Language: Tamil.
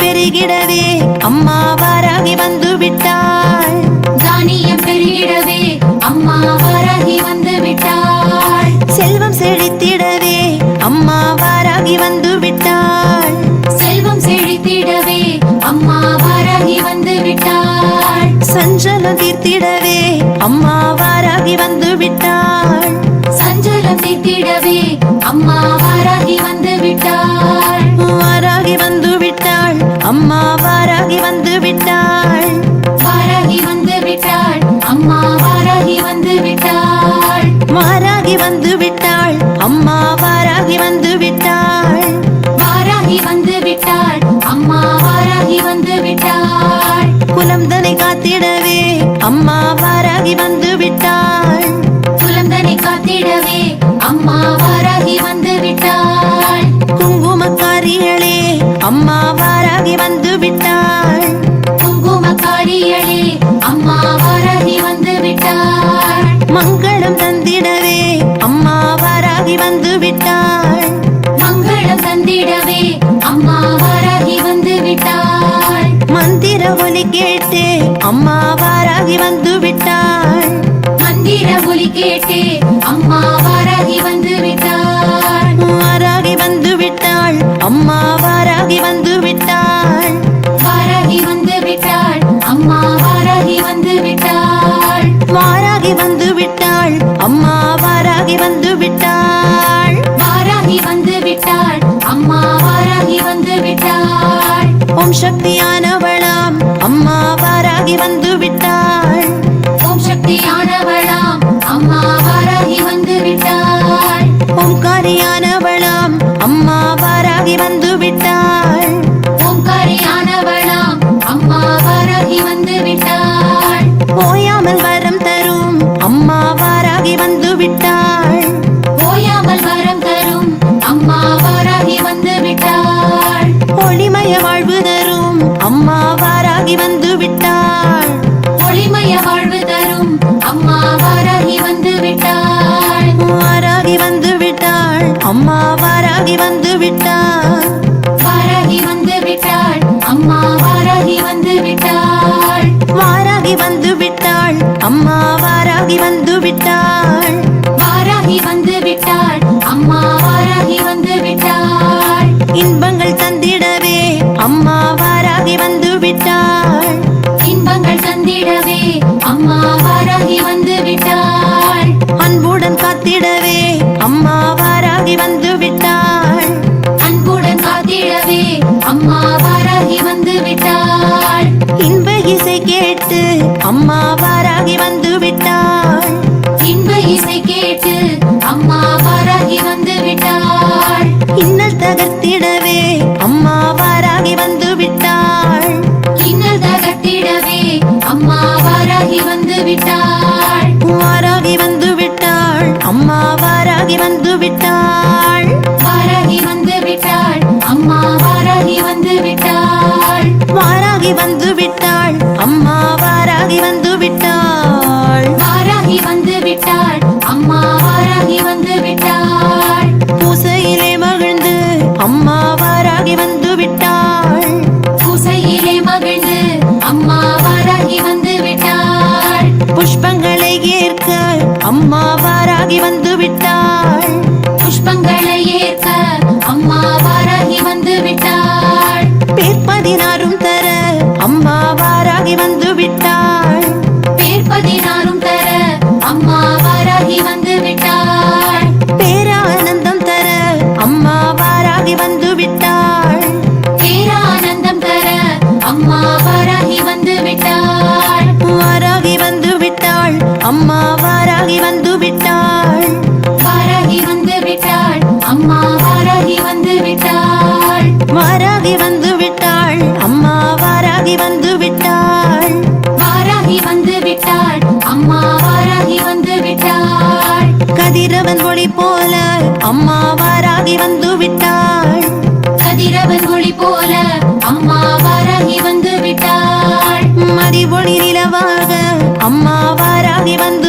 பெருகிடவே அம்மா வாராகி வந்து விட்டாள். தானியம் பெருகிடவே அம்மா வாராகி வந்து விட்டாள். செல்வம் செழித்திடவே அம்மா வாராகி வந்து விட்டாள். செல்வம் செழித்திடவே அம்மா வாராகி வந்து விட்டாள். சஞ்சலம் தீர்த்திடவே அம்மா வாராகி வந்து விட்டாள். சஞ்சலம் தீர்த்திடவே அம்மா வாராகி வந்து விட்டாள். வாராகி வந்து விட்டாள். மங்களம் தந்திடவே அம்மா வாராகி வந்து விட்டாள். மங்களம் தந்திடவே அம்மா வாராகி வந்து விட்டாள். மந்திர ஒலி கேட்டு அம்மா வாராகி வந்து விட்டாள். மந்திர ஒலி கேட்டு அம்மா வாராகி வந்து விட்டாள். வாராகி வந்து விட்டாள். வாராகி வந்து விட்டாள். அம்மா வாராகி வந்து விட்டாள். ஓம் சக்தியானவளாம் அம்மா வாராகி வந்து விட்டாள். ஓம் சக்தியானவளாம் அம்மா வாராகி வந்து விட்டாள். ஓம்காரியானவளாம் அம்மா வாராகி வந்து விட்டாள். ஓம்காரியானவளாம் அம்மா வாராகி வந்து விட்டாள். ஓயாமல் வரம் தரும் அம்மா வாராகி வந்து விட்டாள். அம்மா வாராகி வந்து விட்டாள் இன்ப இசை கேட்டு அம்மா வாராகி வந்து விட்டாள் இன்னல் தகர்த்திடவே அம்மா வாராகி வந்து விட்டாள் இன்னல் தகர்த்திடவே அம்மா வாராகி வந்து விட்டாள் வாராகி வந்து விட்டாள் அம்மா வாராகி வந்து விட்டாள் வாராகி வந்து விட்டாள் அம்மா வாராகி வந்து விட்டாள் வாராகி வந்து விட்டாள் அம்மா வாராகி வந்து விட்டாள். புஷ்பங்களை ஏற்க அம்மா வாராகி வந்து விட்டாள். பேர் பதினாறும் தர அம்மா வாராகி வந்து விட்டாள். பேர் பதினாறும் தர அம்மா வாராகி வந்து விட்டாள். பேரானந்தம் தர அம்மா வந்து வாராகி வந்து விட்டாள். அம்மா வாராகி வந்து விட்டாள். வாராகி வந்து விட்டாள். அம்மா வாராகி வந்து விட்டாள். கதிரவன் ஒளி போல அம்மா வாராகி வந்து விட்டாள். கதிரவன் ஒளி போல அம்மா வாராகி வந்து விட்டாள். மதி ஒளி நிலவாக அம்மா வாராகி வந்து